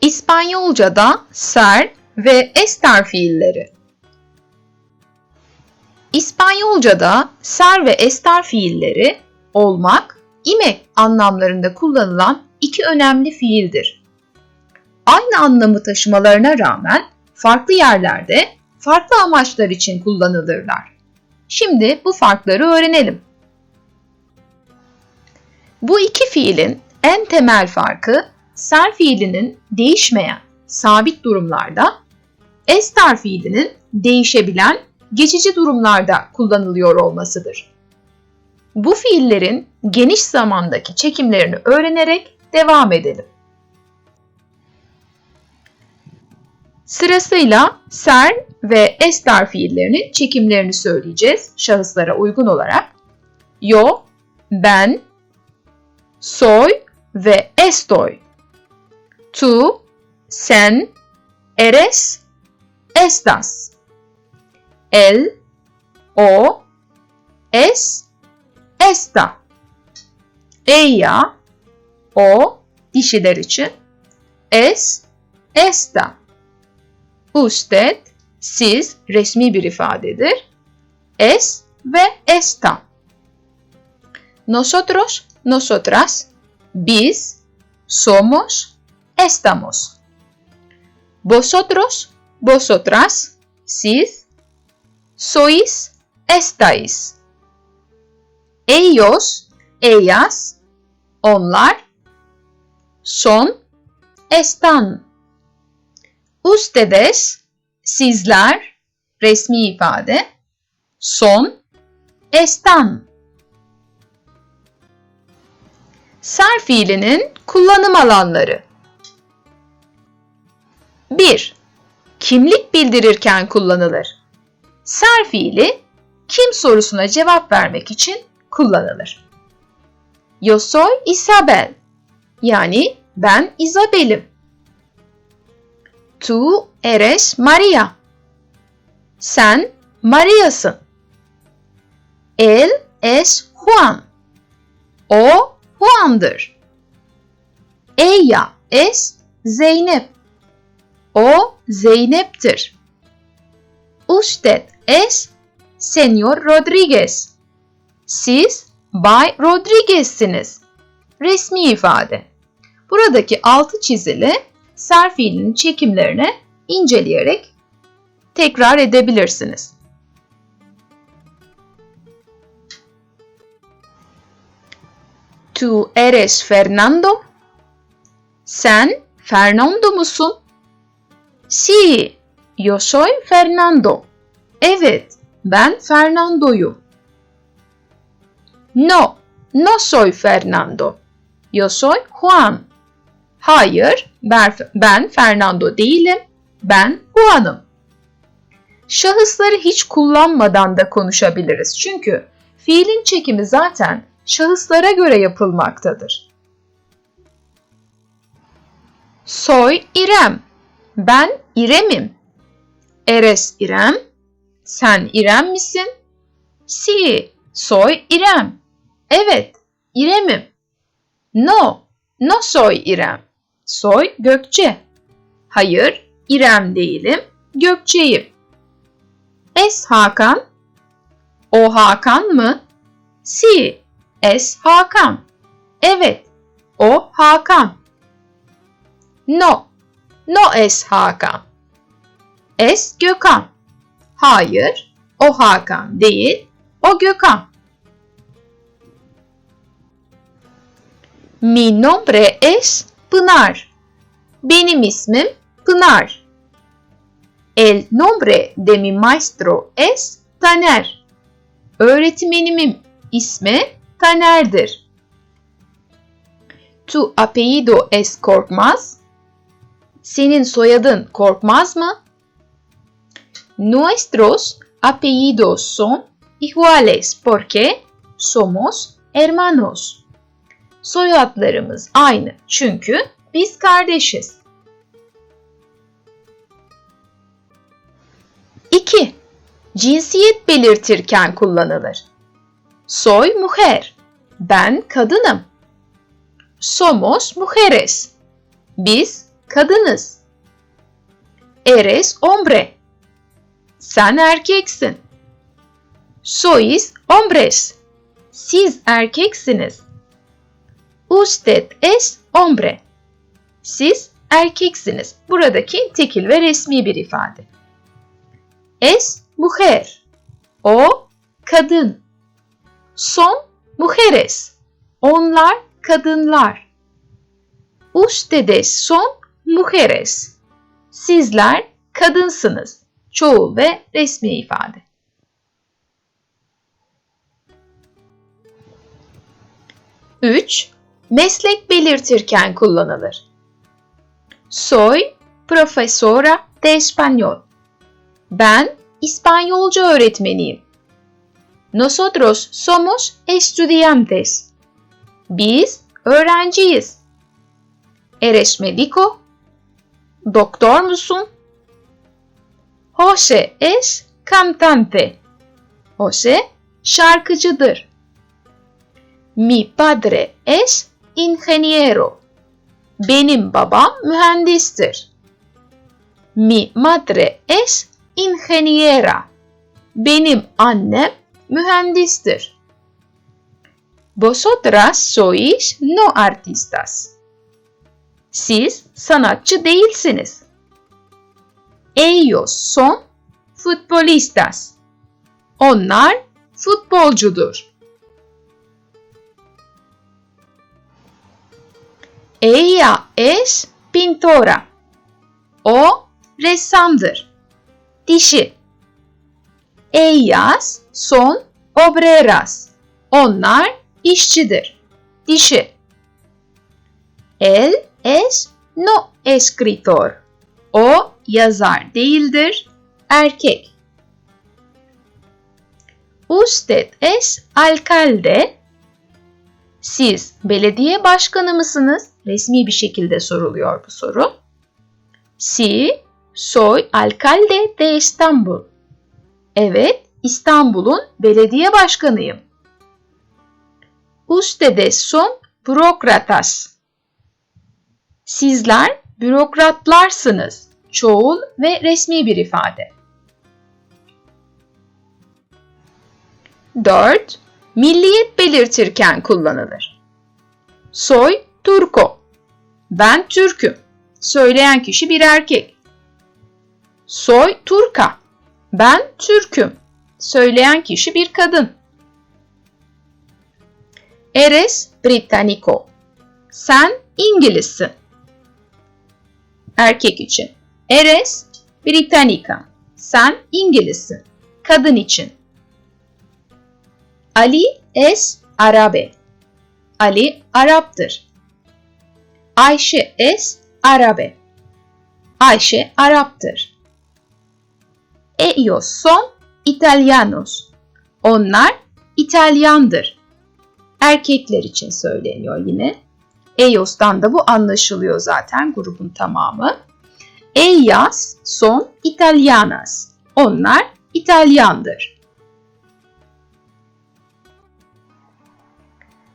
İspanyolca'da ser ve estar fiilleri. İspanyolca'da ser ve estar fiilleri olmak, imek anlamlarında kullanılan iki önemli fiildir. Aynı anlamı taşımalarına rağmen farklı yerlerde farklı amaçlar için kullanılırlar. Şimdi bu farkları öğrenelim. Bu iki fiilin en temel farkı ser fiilinin değişmeyen, sabit durumlarda, estar fiilinin değişebilen, geçici durumlarda kullanılıyor olmasıdır. Bu fiillerin geniş zamandaki çekimlerini öğrenerek devam edelim. Sırasıyla ser ve estar fiillerinin çekimlerini söyleyeceğiz şahıslara uygun olarak. Yo, ben, soy ve estoy. Tu, sen, eres, estas. El, o, es, esta. Ella, o, dişiler için. Es, esta. Usted, siz resmi bir ifadedir. Es ve esta. Nosotros, nosotras, biz, somos, estamos. Vosotros, vosotras, siz, sois, estáis. Ellos, ellas, onlar, son, están. Ustedes, sizler, resmi ifade, son, están. Ser fiilinin kullanım alanları. 1. Kimlik bildirirken kullanılır. Ser fiili kim sorusuna cevap vermek için kullanılır. Yo soy Isabel. Yani ben Isabel'im. Tu eres Maria. Sen Maria'sın. Él es Juan. O Juan'dır. Ella es Zeynep. O Zeynep'tir. Usted es Señor Rodriguez. Siz Bay Rodriguez'siniz. Resmi ifade. Buradaki altı çizili ser fiilinin çekimlerini inceleyerek tekrar edebilirsiniz. Tu eres Fernando? Sen Fernando musun? Sí, yo soy Fernando. Evet, ben Fernando'yum. No, no soy Fernando. Yo soy Juan. Hayır, ben Fernando değilim. Ben Juan'ım. Şahısları hiç kullanmadan da konuşabiliriz. Çünkü fiilin çekimi zaten şahıslara göre yapılmaktadır. Soy İrem. Ben İrem'im. Eres İrem. Sen İrem misin? Si, soy İrem. Evet, İrem'im. No, no soy İrem. Soy Gökçe. Hayır, İrem değilim, Gökçe'yim. Es Hakan. O Hakan mı? Si, es Hakan. Evet, o Hakan. No, no es Hakan. Es Gökhan. Hayır, o Hakan değil, o Gökhan. Mi nombre es Pınar. Benim ismim Pınar. El nombre de mi maestro es Taner. Öğretmenimin ismi Taner'dir. Tu apellido es Korkmaz. Senin soyadın Korkmaz mı? Nuestros apellidos son iguales porque somos hermanos. Soyadlarımız aynı çünkü biz kardeşiz. 2. Cinsiyet belirtirken kullanılır. Soy mujer. Ben kadınım. Somos mujeres. Biz kadınız. Eres hombre. Sen erkeksin. Sois hombres. Siz erkeksiniz. Usted es hombre. Siz erkeksiniz. Buradaki tekil ve resmi bir ifade. Es mujer. O kadın. Son mujeres. Onlar kadınlar. Ustedes son mujeres. Sizler kadınsınız. Çoğul ve resmi ifade. Üç, meslek belirtirken kullanılır. Soy profesora de español. Ben İspanyolca öğretmeniyim. Nosotros somos estudiantes. Biz öğrenciyiz. Eres médico? Doktor musun? Jose es cantante. Jose şarkıcıdır. Mi padre es ingeniero. Benim babam mühendistir. Mi madre es ingeniera. Benim annem mühendistir. Vosotras sois no artistas. Siz sanatçı değilsiniz. Ellos son futbolistas. Onlar futbolcudur. Ella es pintora. O ressamdır. Dişi. Ellas son obreras. Onlar işçidir. Dişi. El es no escritor. O yazar değildir. Erkek. Usted es alcalde. Siz belediye başkanı mısınız? Resmi bir şekilde soruluyor bu soru. Si, soy alcalde de İstanbul. Evet, İstanbul'un belediye başkanıyım. Ustedes son bürokratas. Sizler bürokratlarsınız. Çoğul ve resmi bir ifade. 4. Milliyet belirtirken kullanılır. Soy Turko. Ben Türk'üm. Söyleyen kişi bir erkek. Soy Turka. Ben Türk'üm. Söyleyen kişi bir kadın. Eres Britannico. Sen İngilizsin. Erkek için. Eres Britannica. Sen İngilizsin. Kadın için. Ali es Arabe. Ali Arap'tır. Ayşe es Arabe. Ayşe Arap'tır. Ellos son italianos. Onlar İtalyandır. Erkekler için söyleniyor yine. Ellos'tan da bu anlaşılıyor zaten grubun tamamı. Ellas son italianas. Onlar İtalyandır.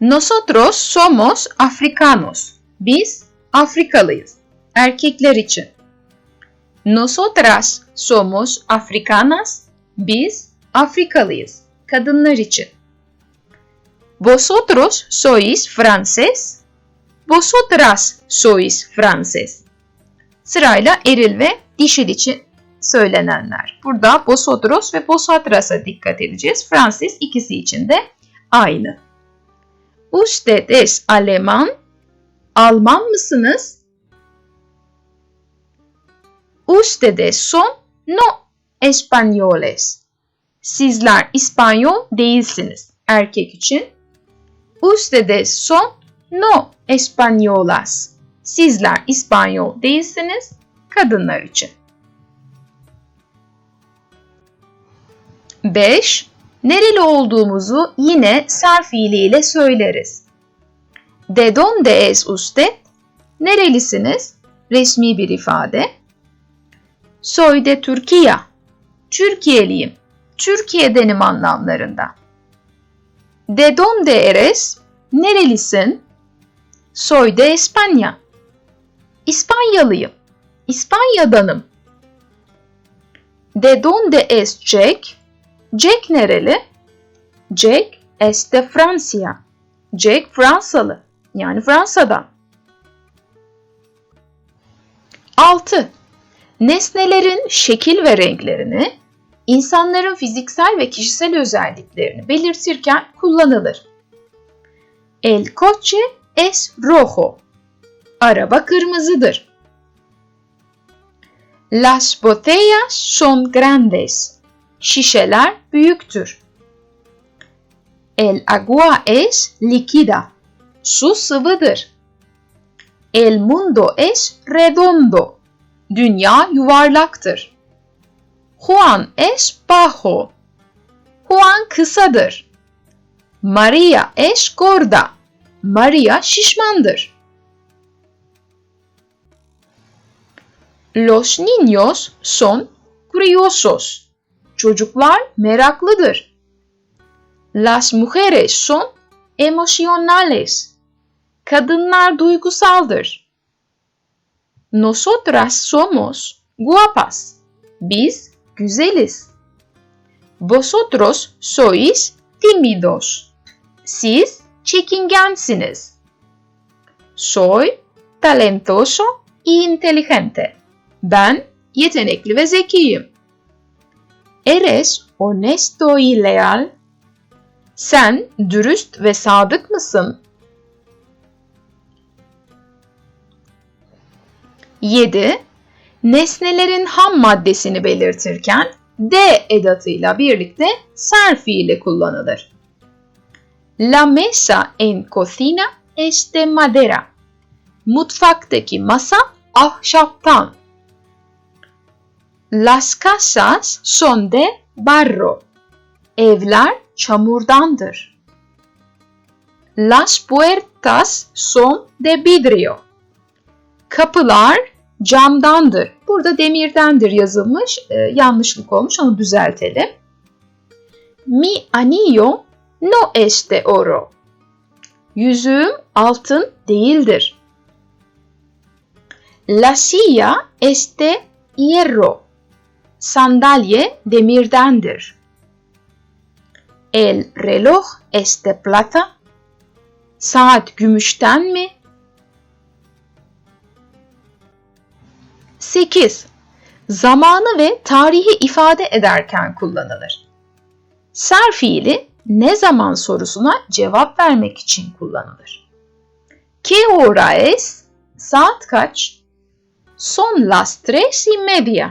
Nosotros somos africanos. Biz Afrikalıyız. Erkekler için. Nosotras somos africanas. Biz Afrikalıyız. Kadınlar için. Vosotros sois frances. Vosotras sois frances. Sırayla eril ve dişil için söylenenler. Burada vosotros ve vosotras'a dikkat edeceğiz. Franses ikisi için de aynı. Usted Aleman. Alman mısınız? Ustedes son no españoles. Sizler İspanyol değilsiniz. Erkek için. Ustedes son no españolas. Sizler İspanyol değilsiniz. Kadınlar için. 5. Nereli olduğumuzu yine sarf fiiliyle söyleriz. De donde es usted? Nerelisiniz? Resmi bir ifade. Soy de Türkiye. Türkiye'liyim. Türkiye'denim anlamlarında. De donde eres? Nerelisin? Soy de España. İspanyalıyım. İspanya'danım. De donde es Jack? Jack nereli? Jack es de Francia. Jack Fransalı. Yani Fransa'dan. 6. Nesnelerin şekil ve renklerini, insanların fiziksel ve kişisel özelliklerini belirtirken kullanılır. El coche es rojo. Araba kırmızıdır. Las botellas son grandes. Şişeler büyüktür. El agua es líquida. Su sıvıdır. El mundo es redondo. Dünya yuvarlaktır. Juan es bajo. Juan kısadır. Maria es gorda. Maria şişmandır. Los niños son curiosos. Çocuklar meraklıdır. Las mujeres son emocionales. Kadınlar duygusaldır. Nosotras somos guapas. Biz güzeliz. Vosotros sois tímidos. Siz çekingensiniz. Soy talentoso y inteligente. Ben yetenekli ve zekiyim. Eres honesto y leal. Sen dürüst ve sadık mısın? 7. Nesnelerin ham maddesini belirtirken de edatıyla birlikte ser fiili kullanılır. La mesa en cocina es de madera. Mutfaktaki masa ahşaptan. Las casas son de barro. Evler çamurdandır. Las puertas son de vidrio. Kapılar camdandır. Burada demirdendir yazılmış. Ee, yanlışlık olmuş onu düzeltelim. Mi anillo no es de oro. Yüzüğüm altın değildir. La silla es de hierro. Sandalye demirdendir. El reloj es de plata. Saat gümüşten mi? 8. Zamanı ve tarihi ifade ederken kullanılır. Ser fiili ne zaman sorusuna cevap vermek için kullanılır. ¿Qué hora es? Saat kaç? Son las tres y media.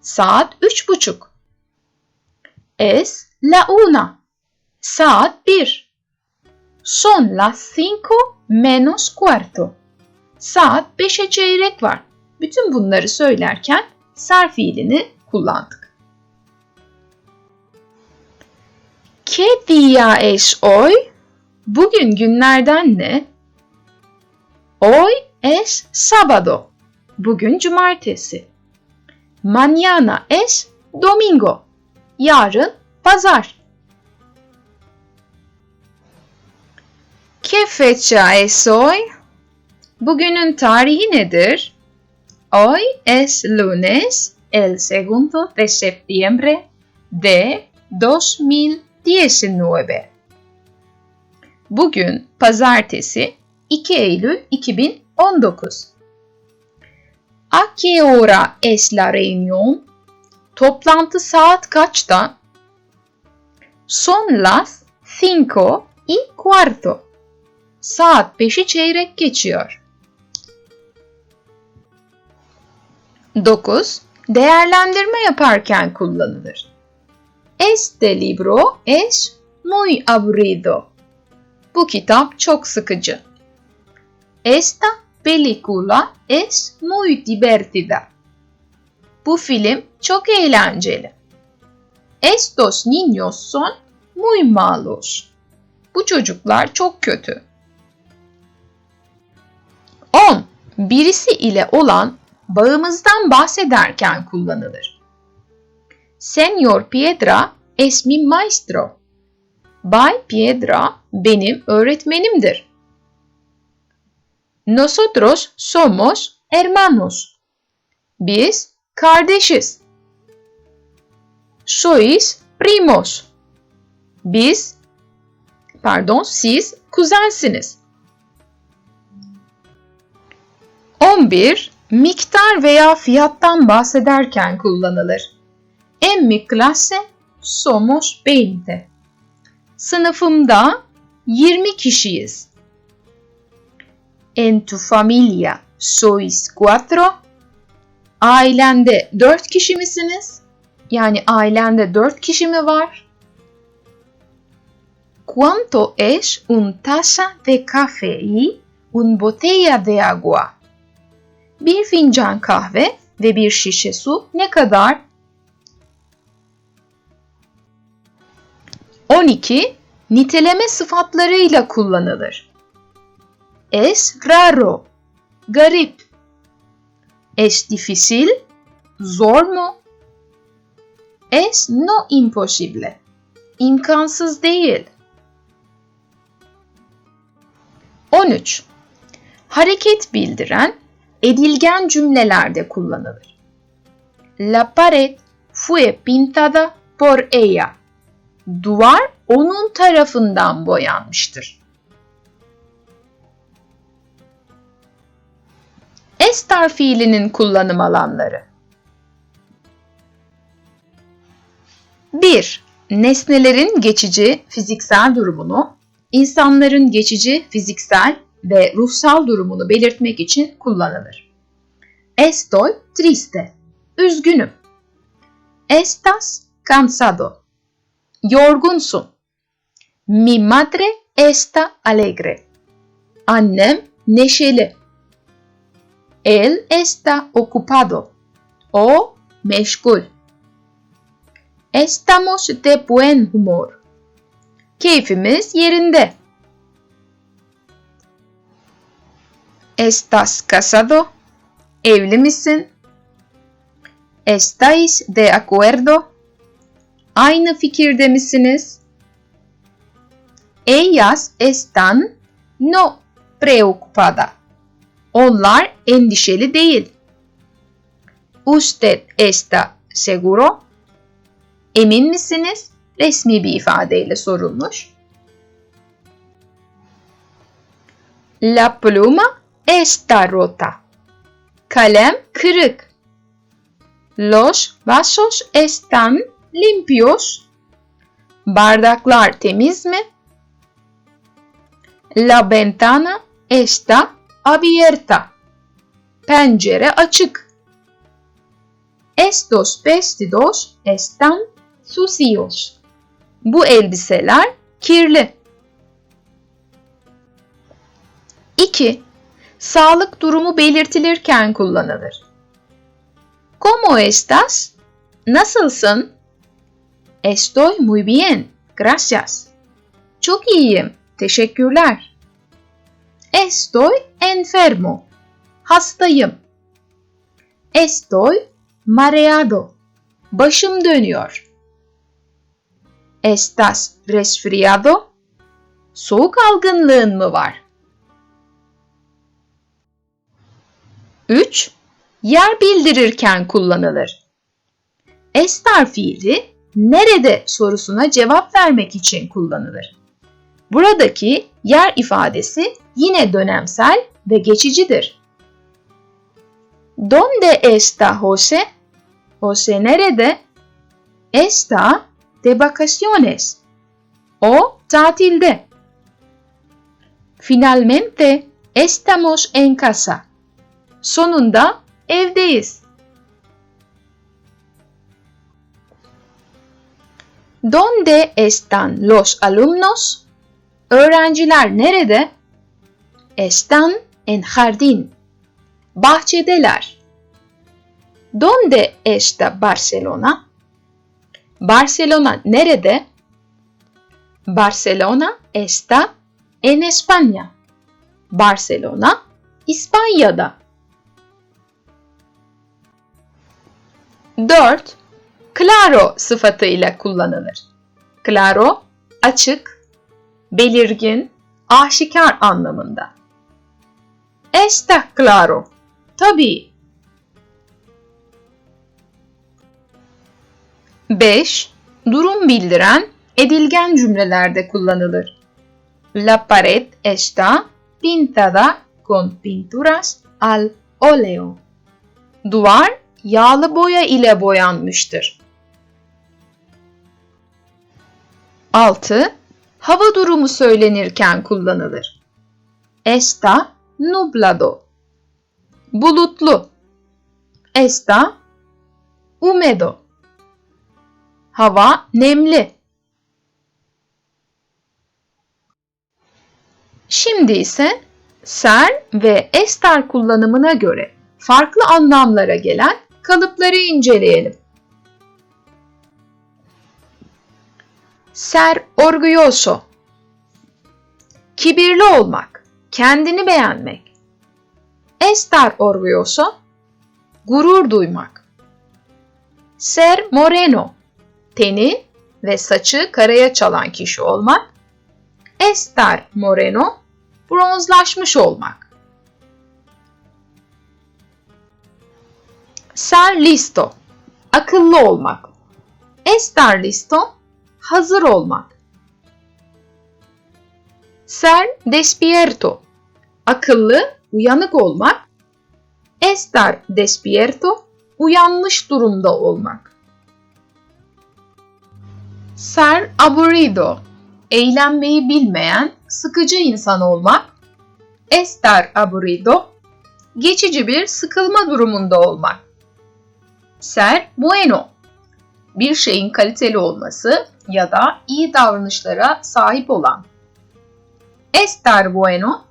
Saat üç buçuk. Es la una. Saat bir. Son las cinco menos cuarto. Saat beşe çeyrek var. Bütün bunları söylerken ser fiilini kullandık. ¿Qué día es hoy? Bugün günlerden ne? Hoy es sábado. Bugün cumartesi. Mañana es domingo. Yarın pazar. ¿Qué fecha es hoy? Bugünün tarihi nedir? Hoy es lunes, el segundo de septiembre de 2019. Bugün pazartesi 2 Eylül 2019. ¿A qué hora es la reunión? Toplantı saat kaçta? Son las cinco y cuarto. Saat 5'i çeyrek geçiyor. 9. Değerlendirme yaparken kullanılır. Este libro es muy aburrido. Bu kitap çok sıkıcı. Esta película es muy divertida. Bu film çok eğlenceli. Estos niños son muy malos. Bu çocuklar çok kötü. 10. Birisi ile olan bağımızdan bahsederken kullanılır. Senyor Piedra es mi maestro. Bay Piedra benim öğretmenimdir. Nosotros somos hermanos. Biz kardeşiz. Sois primos. Biz, pardon siz kuzensiniz. 11. Miktar veya fiyattan bahsederken kullanılır. En mi clase somos 20. Sınıfımda 20 kişiyiz. En tu familia sois cuatro. Ailende 4 kişi misiniz? Yani ailende 4 kişi mi var? ¿Cuánto es un taza de café y un botella de agua? Bir fincan kahve ve bir şişe su ne kadar? 12. Niteleme sıfatlarıyla kullanılır. Es raro, garip. Es difícil, zor mu? Es no imposible, imkansız değil. 13. Hareket bildiren edilgen cümlelerde kullanılır. La pared fue pintada por ella. Duvar onun tarafından boyanmıştır. Estar fiilinin kullanım alanları. 1. Nesnelerin geçici fiziksel durumunu, insanların geçici fiziksel ve ruhsal durumunu belirtmek için kullanılır. Estoy triste, üzgünüm. Estás cansado, yorgunsun. Mi madre está alegre. Annem neşeli. Él está ocupado. O meşgul. Estamos de buen humor. Keyfimiz yerinde. ¿Estás casado? Evli misin? ¿Estáis de acuerdo? Aynı fikirde misiniz? Ellas están no preocupada. Onlar endişeli değil. Usted está seguro? Emin misiniz? Resmi bir ifadeyle sorulmuş. La pluma está rota. Kalem kırık. Los vasos están limpios. Bardaklar temiz mi? La ventana está abierta. Pencere açık. Estos vestidos están sucios. Bu elbiseler kirli. 2. Sağlık durumu belirtilirken kullanılır. ¿Cómo estás? Nasılsın? Estoy muy bien, gracias. Çok iyiyim, teşekkürler. Estoy enfermo. Hastayım. Estoy mareado. Başım dönüyor. Estás resfriado? Soğuk algınlığın mı var? 3. Yer bildirirken kullanılır. Estar fiili nerede sorusuna cevap vermek için kullanılır. Buradaki yer ifadesi yine dönemsel ve geçicidir. ¿Dónde está José? José nerede? Está de vacaciones. O tatilde. Finalmente estamos en casa. Sonunda evdeyiz. ¿Dónde están los alumnos? Öğrenciler nerede? Están en jardín. Bahçedeler. ¿Dónde está Barcelona? Barcelona nerede? Barcelona está en España. Barcelona İspanya'da. 4. Claro sıfatıyla kullanılır. Claro, açık, belirgin, aşikar anlamında. Está claro. Tabii. 5. Durum bildiren edilgen cümlelerde kullanılır. La pared está pintada con pinturas al óleo. Duvar yağlı boya ile boyanmıştır. 6. Hava durumu söylenirken kullanılır. Está nublado. Bulutlu. Está húmedo. Hava nemli. Şimdi ise ser ve estar kullanımına göre farklı anlamlara gelen kalıpları inceleyelim. Ser orgulloso. Kibirli olmak, kendini beğenmek. Estar orgulloso. Gurur duymak. Ser moreno. Teni ve saçı karaya çalan kişi olmak. Estar moreno. Bronzlaşmış olmak. Ser listo. Akıllı olmak. Estar listo. Hazır olmak. Ser despierto. Akıllı, uyanık olmak. Estar despierto. Uyanmış durumda olmak. Ser aburrido. Eğlenmeyi bilmeyen, sıkıcı insan olmak. Estar aburrido. Geçici bir sıkılma durumunda olmak. Ser bueno. Bir şeyin kaliteli olması ya da iyi davranışlara sahip olan. Estar bueno.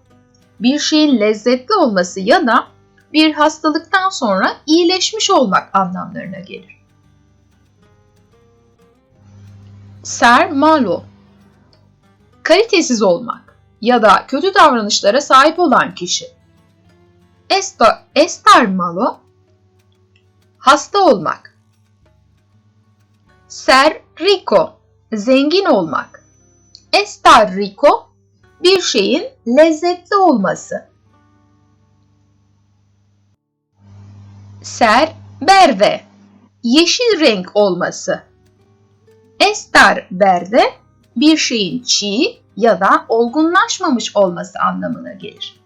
Bir şeyin lezzetli olması ya da bir hastalıktan sonra iyileşmiş olmak anlamlarına gelir. Ser malo. Kalitesiz olmak ya da kötü davranışlara sahip olan kişi. Esta, estar malo. Hasta olmak. Ser rico. Zengin olmak. Estar rico. Bir şeyin lezzetli olması. Ser verde. Yeşil renk olması. Estar verde bir şeyin çiğ ya da olgunlaşmamış olması anlamına gelir.